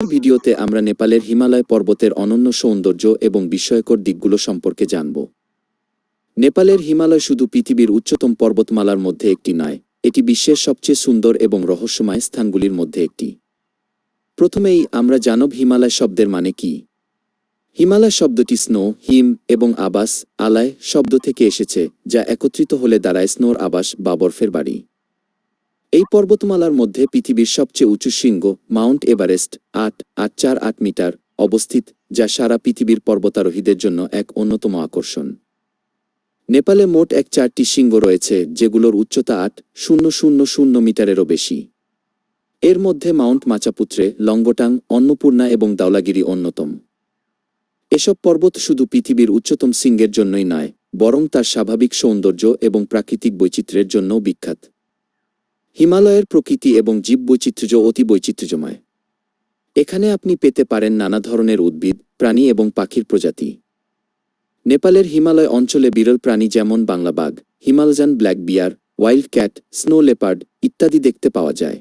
ভিডিওতে আমরা নেপালের হিমালয় পর্বতের অনন্য সৌন্দর্য এবং বিস্ময়কর দিকগুলো সম্পর্কে জানব। নেপালের হিমালয় শুধু পৃথিবীর উচ্চতম পর্বতমালার মধ্যে একটি নয়, এটি বিশ্বের সবচেয়ে সুন্দর এবং রহস্যময় স্থানগুলির মধ্যে একটি। প্রথমেই আমরা জানব হিমালয় শব্দের মানে কি। হিমালয় শব্দটি স্নো, হিম এবং আবাস, আলায় শব্দ থেকে এসেছে, যা একত্রিত হলে দাঁড়ায় স্নোর আবাস বা বরফের বাড়ি। এই পর্বতমালার মধ্যে পৃথিবীর সবচেয়ে উঁচু শৃঙ্গ, মাউন্ট এভারেস্ট, আট আট চার আট মিটার, অবস্থিত, যা সারা পৃথিবীর পর্বতারোহীদের জন্য এক অন্যতম আকর্ষণ। নেপালে মোট এক চারটি শৃঙ্গ রয়েছে, যেগুলোর উচ্চতা আট, শূন্য শূন্য শূন্য মিটারেরও বেশি। এর মধ্যে মাউন্ট মাচাপুত্রে লঙ্গটাং অন্নপূর্ণা এবং দাওলাগিরি অন্যতম। এসব পর্বত শুধু পৃথিবীর উচ্চতম শৃঙ্গের জন্যই নয়, বরং তার স্বাভাবিক সৌন্দর্য এবং প্রাকৃতিক বৈচিত্র্যের জন্যও বিখ্যাত। হিমালয়ের প্রকৃতি এবং জীববৈচিত্র্য অতি বৈচিত্র্যময়। এখানে আপনি পেতে পারেন নানা ধরনের উদ্ভিদ, প্রাণী এবং পাখির প্রজাতি। নেপালের হিমালয় অঞ্চলে বিরল প্রাণী যেমন বাংলাবাঘ Himalayan black bear, wild cat, snow leopard ইত্যাদি দেখতে পাওয়া যায়।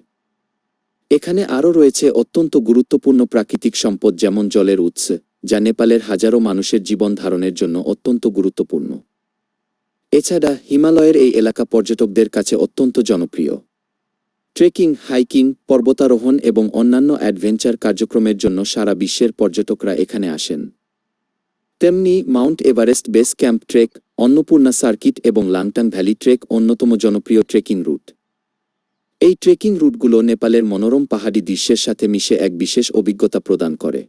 এখানে আরও রয়েছে অত্যন্ত গুরুত্বপূর্ণ প্রাকৃতিক সম্পদ যেমন জলের উৎস, যা নেপালের হাজারো মানুষের জীবন ধারণের জন্য অত্যন্ত গুরুত্বপূর্ণ। এছাড়া হিমালয়ের এই এলাকা পর্যটকদের কাছে অত্যন্ত জনপ্রিয়। ট্রেকিং, হাইকিং, পর্বতারোহণ এবং অন্যান্য অ্যাডভেঞ্চার কার্যক্রমের জন্য সারা বিশ্বের পর্যটকরা এখানে আসেন। তেমনি mount Everest base camp trek, Annapurna circuit এবং লাংটাং ভ্যালি ট্রেক অন্যতম জনপ্রিয় ট্রেকিং রুট। এই ট্রেকিং রুটগুলো নেপালের মনোরম পাহাড়ি দৃশ্যের সাথে মিশে এক বিশেষ অভিজ্ঞতা প্রদান করে।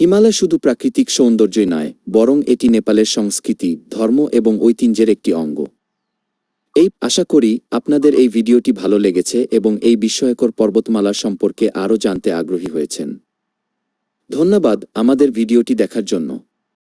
হিমালয় শুধু প্রাকৃতিক সৌন্দর্যই নয়, বরং এটি নেপালের সংস্কৃতি, ধর্ম এবং ঐতিহ্যের একটি অঙ্গ। এই আশা করি আপনাদের এই ভিডিওটি ভালো লেগেছে এবং এই বিস্ময়কর পর্বতমালা সম্পর্কে আরও জানতে আগ্রহী হয়েছেন। ধন্যবাদ আমাদের ভিডিওটি দেখার জন্য।